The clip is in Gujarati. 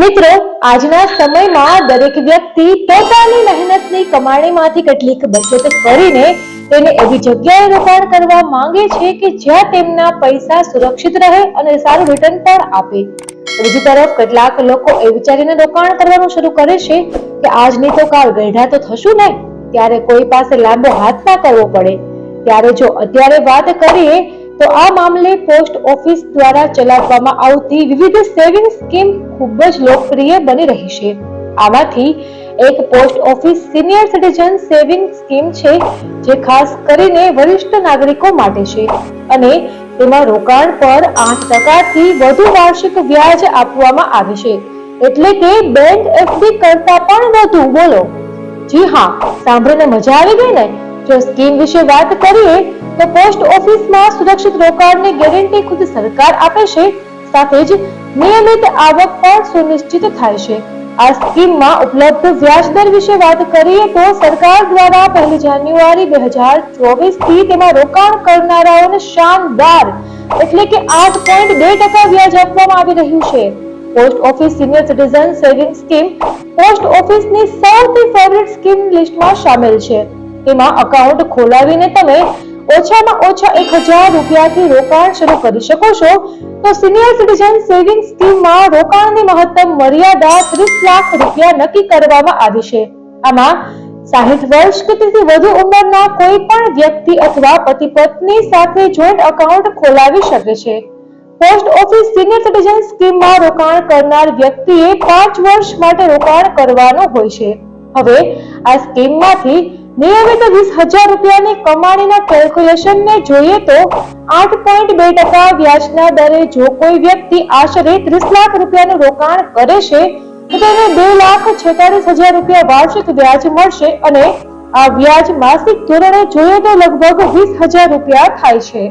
મિત્રો, આજના સમયમાં દરેક વ્યક્તિ પોતાની મહેનતની કમાણીમાંથી કેટલીક બચત કરીને તેને એવી જગ્યાએ રોકાણ કરવા માંગે છે કે જ્યાં તેમના પૈસા સુરક્ષિત રહે અને સારું રિટર્ન પણ આપે. બીજી તરફ, કેટલાક લોકો એ વિચારીને રોકાણ કરવાનું શરૂ કરે છે કે આજની તો કાલ ગઈઢા તો થશું ને, ત્યારે કોઈ પાસે લાંબો હાથ ના કરવો પડે. ત્યારે જો અત્યારે વાત કરીએ તો આ મામલે પોસ્ટ ઓફિસ દ્વારા ચલાવવામાં આવતી વિવિધ સેવિંગ સ્કીમ ખૂબ જ લોકપ્રિય બની રહી છે. આમાંથી એક post office senior citizen saving scheme છે, જે ખાસ કરીને વરિષ્ઠ નાગરિકો માટે છે. અને તેમાં રોકાણ પર આઠ ટકાથી વધુ વાર્ષિક વ્યાજ આપવામાં આવે છે. એટલે કે બેંક એફડી કરતા પણ વધુ, બોલો. જી હા, સાંભળીને મજા આવી ગઈ ને? જો સ્કીમ વિશે વાત કરીએ તો પોસ્ટ ઓફિસમાં સુરક્ષિત રોકાણની ગેરંટી ખુદ સરકાર આપે છે. સાથે જ નિયમિત આવક પણ સુનિશ્ચિત થાય છે. આ સ્કીમમાં ઉપલબ્ધ વ્યાજ દર વિશે વાત કરીએ તો સરકાર દ્વારા પહેલી જાન્યુઆરી બે હજાર ચોવીસથી તેમાં રોકાણ કરનારાઓને શાનદાર એટલે કે આઠ પોઈન્ટ બે ટકા વ્યાજ આપવામાં આવી રહ્યું છે. Post office senior citizen saving scheme post ઓફિસની સૌથી ફેવરિટ સ્કીમ લિસ્ટમાં સામેલ છે. તેમાં અકાઉન્ટ ખોલાવીને તમે ઓછામાં ઓછા એક હજાર રૂપિયાથી રોકાણ શરૂ કરી શકો છો. તો સિનિયર સિટીઝન સેવિંગ સ્કીમમાં રોકાણની મહત્તમ મર્યાદા ત્રીસ લાખ રૂપિયા નક્કી કરવામાં આવી છે. આમાં સાહીઠ વર્ષ કે તેથી વધુ ઉંમરના કોઈ પણ વ્યક્તિ અથવા પતિ પત્ની સાથે જોઈન્ટ અકાઉન્ટ ખોલાવી શકે છે. પોસ્ટ ઓફિસ સિનિયર સિટીઝન સ્કીમમાં રોકાણ કરનાર વ્યક્તિએ પાંચ વર્ષ માટે રોકાણ કરવાનું હોય છે. હવે આ સ્કીમમાંથી નિયમિત વીસ હજાર રૂપિયાની કમાણીના કેલ્ક્યુલેશનને જોઈએ તો આઠ પોઈન્ટ બે ટકા વ્યાજના દરે જો કોઈ વ્યક્તિ આશરે ત્રીસ લાખ રૂપિયાનું રોકાણ કરે છે, તો તેને બે લાખ છેતાલીસ હજાર રૂપિયા વાર્ષિક વ્યાજ મળશે અને આ વ્યાજ માસિક ધોરણે જોઈએ તો લગભગ વીસ હજાર રૂપિયા થાય છે.